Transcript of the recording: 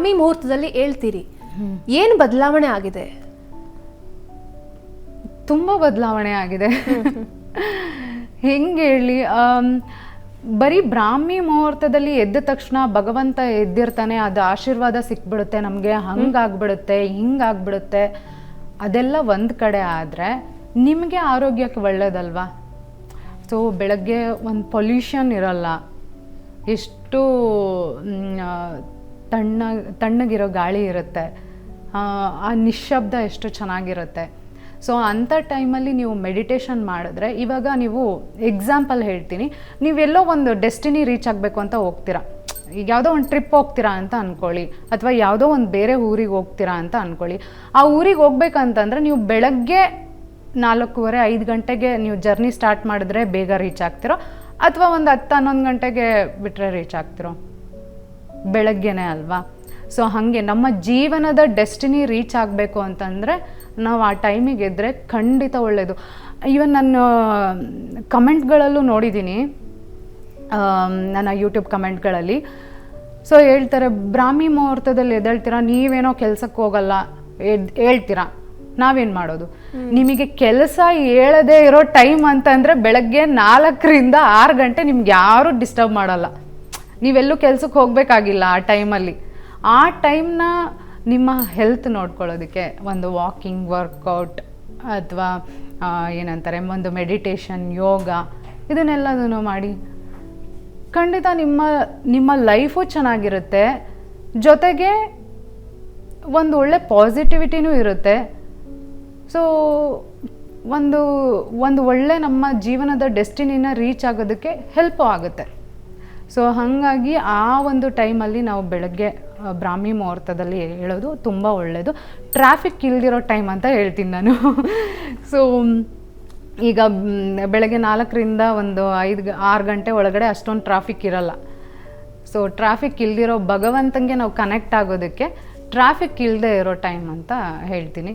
ಬ್ರಾಹ್ಮಿ ಮುಹೂರ್ತದಲ್ಲಿ ಹೇಳ್ತೀರಿ. ಏನು ಬದಲಾವಣೆ ಆಗಿದೆ? ತುಂಬ ಬದಲಾವಣೆ ಆಗಿದೆ. ಹೆಂಗೆ ಹೇಳಿ ಬರೀ ಬ್ರಾಹ್ಮಿ ಮುಹೂರ್ತದಲ್ಲಿ ಎದ್ದ ತಕ್ಷಣ ಭಗವಂತ ಎದ್ದಿರ್ತಾನೆ, ಅದು ಆಶೀರ್ವಾದ ಸಿಕ್ಬಿಡುತ್ತೆ, ನಮಗೆ ಹಂಗಾಗ್ಬಿಡುತ್ತೆ ಹಿಂಗಾಗ್ಬಿಡುತ್ತೆ ಅದೆಲ್ಲ ಒಂದು ಕಡೆ ಆದರೆ ನಿಮಗೆ ಆರೋಗ್ಯಕ್ಕೆ ಒಳ್ಳೇದಲ್ವಾ? ಸೊ ಬೆಳಗ್ಗೆ ಒಂದು ಪೊಲ್ಯೂಷನ್ ಇರಲ್ಲ. ಎಷ್ಟು ತಣ್ಣ ತಣ್ಣಗಿರೋ ಗಾಳಿ ಇರುತ್ತೆ. ಆ, ನಿಶ್ಶಬ್ದ ಎಷ್ಟು ಚೆನ್ನಾಗಿರುತ್ತೆ. ಸೊ ಅಂಥ ಟೈಮಲ್ಲಿ ನೀವು ಮೆಡಿಟೇಷನ್ ಮಾಡಿದ್ರೆ ಇವಾಗ ನೀವು ಎಕ್ಸಾಂಪಲ್ ಹೇಳ್ತೀನಿ. ನೀವೆಲ್ಲೋ ಒಂದು ಡೆಸ್ಟಿನಿ ರೀಚ್ ಆಗಬೇಕು ಅಂತ ಹೋಗ್ತೀರಾ. ಈಗ ಯಾವುದೋ ಒಂದು ಟ್ರಿಪ್ ಹೋಗ್ತೀರಾ ಅಂತ ಅಂದ್ಕೊಳ್ಳಿ ಅಥವಾ ಯಾವುದೋ ಒಂದು ಬೇರೆ ಊರಿಗೆ ಹೋಗ್ತೀರಾ ಅಂತ ಅಂದ್ಕೊಳ್ಳಿ ಆ ಊರಿಗೆ ಹೋಗ್ಬೇಕಂತಂದರೆ ನೀವು ಬೆಳಗ್ಗೆ ನಾಲ್ಕೂವರೆ ಐದು ಗಂಟೆಗೆ ನೀವು ಜರ್ನಿ ಸ್ಟಾರ್ಟ್ ಮಾಡಿದ್ರೆ ಬೇಗ ರೀಚ್ ಆಗ್ತಿರೋ. ಅಥವಾ ಒಂದು ಹತ್ತು ಹನ್ನೊಂದು ಗಂಟೆಗೆ ಬಿಟ್ಟರೆ ರೀಚ್ ಆಗ್ತಿರೋ. ಬೆಳಗ್ಗೆನೇ ಅಲ್ವಾ? ಸೊ ಹಾಗೆ ನಮ್ಮ ಜೀವನದ ಡೆಸ್ಟಿನಿ ರೀಚ್ ಆಗಬೇಕು ಅಂತಂದರೆ ನಾವು ಆ ಟೈಮಿಗೆ ಎದ್ದರೆ ಖಂಡಿತ ಒಳ್ಳೆಯದು ಈವನ್ ನಾನು ಕಮೆಂಟ್ಗಳಲ್ಲೂ ನೋಡಿದ್ದೀನಿ ನನ್ನ ಯೂಟ್ಯೂಬ್ ಕಮೆಂಟ್ಗಳಲ್ಲಿ ಸೊ ಹೇಳ್ತಾರೆ ಬ್ರಾಹ್ಮಿ ಮುಹೂರ್ತದಲ್ಲಿ ಎದ್ದೇಳ್ತೀರಾ? ನೀವೇನೋ ಕೆಲಸಕ್ಕೆ ಹೋಗಲ್ಲ. ಎದ್ ಹೇಳ್ತೀರಾ? ನಾವೇನು ಮಾಡೋದು? ನಿಮಗೆ ಕೆಲಸ ಹೇಳದೇ ಇರೋ ಟೈಮ್ ಅಂತಂದರೆ ಬೆಳಗ್ಗೆ ನಾಲ್ಕರಿಂದ ಆರು ಗಂಟೆ ನಿಮ್ಗೆ ಯಾರೂ ಡಿಸ್ಟರ್ಬ್ ಮಾಡಲ್ಲ. ನೀವೆಲ್ಲೂ ಕೆಲಸಕ್ಕೆ ಹೋಗಬೇಕಾಗಿಲ್ಲ ಆ ಟೈಮಲ್ಲಿ. ಆ ಟೈಮ್ನ ನಿಮ್ಮ ಹೆಲ್ತ್ ನೋಡ್ಕೊಳ್ಳೋದಕ್ಕೆ ಒಂದು ವಾಕಿಂಗ್ ವರ್ಕೌಟ್ ಅಥವಾ ಏನಂತಾರೆ, ಒಂದು ಮೆಡಿಟೇಷನ್ ಯೋಗ ಇದನ್ನೆಲ್ಲದನ್ನು ಮಾಡಿ. ಖಂಡಿತ ನಿಮ್ಮ ನಿಮ್ಮ ಲೈಫು ಚೆನ್ನಾಗಿರುತ್ತೆ. ಜೊತೆಗೆ ಒಂದು ಒಳ್ಳೆ ಪಾಸಿಟಿವಿಟಿನೂ ಇರುತ್ತೆ. ಸೊ ಒಂದು ಒಂದು ಒಳ್ಳೆ ನಮ್ಮ ಜೀವನದ ಡೆಸ್ಟಿನಿನ ರೀಚ್ ಆಗೋದಕ್ಕೆ ಹೆಲ್ಪು ಆಗುತ್ತೆ. ಸೊ ಹಾಗಾಗಿ ಆ ಒಂದು ಟೈಮಲ್ಲಿ ನಾವು ಬೆಳಗ್ಗೆ ಬ್ರಾಹ್ಮಿ ಮುಹೂರ್ತದಲ್ಲಿ ಹೇಳೋದು ತುಂಬ ಒಳ್ಳೆಯದು ಟ್ರಾಫಿಕ್ ಇಲ್ದಿರೋ ಟೈಮ್ ಅಂತ ಹೇಳ್ತೀನಿ ನಾನು. ಸೊ ಈಗ ಬೆಳಗ್ಗೆ ನಾಲ್ಕರಿಂದ ಒಂದು ಐದು ಆರು ಗಂಟೆ ಒಳಗಡೆ ಅಷ್ಟೊಂದು ಟ್ರಾಫಿಕ್ ಇರಲ್ಲ. ಸೊ ಟ್ರಾಫಿಕ್ ಇಲ್ದಿರೋ ಭಗವಂತಂಗೆ ನಾವು ಕನೆಕ್ಟ್ ಆಗೋದಕ್ಕೆ ಟ್ರಾಫಿಕ್ ಇಲ್ಲದೆ ಇರೋ ಟೈಮ್ ಅಂತ ಹೇಳ್ತೀನಿ.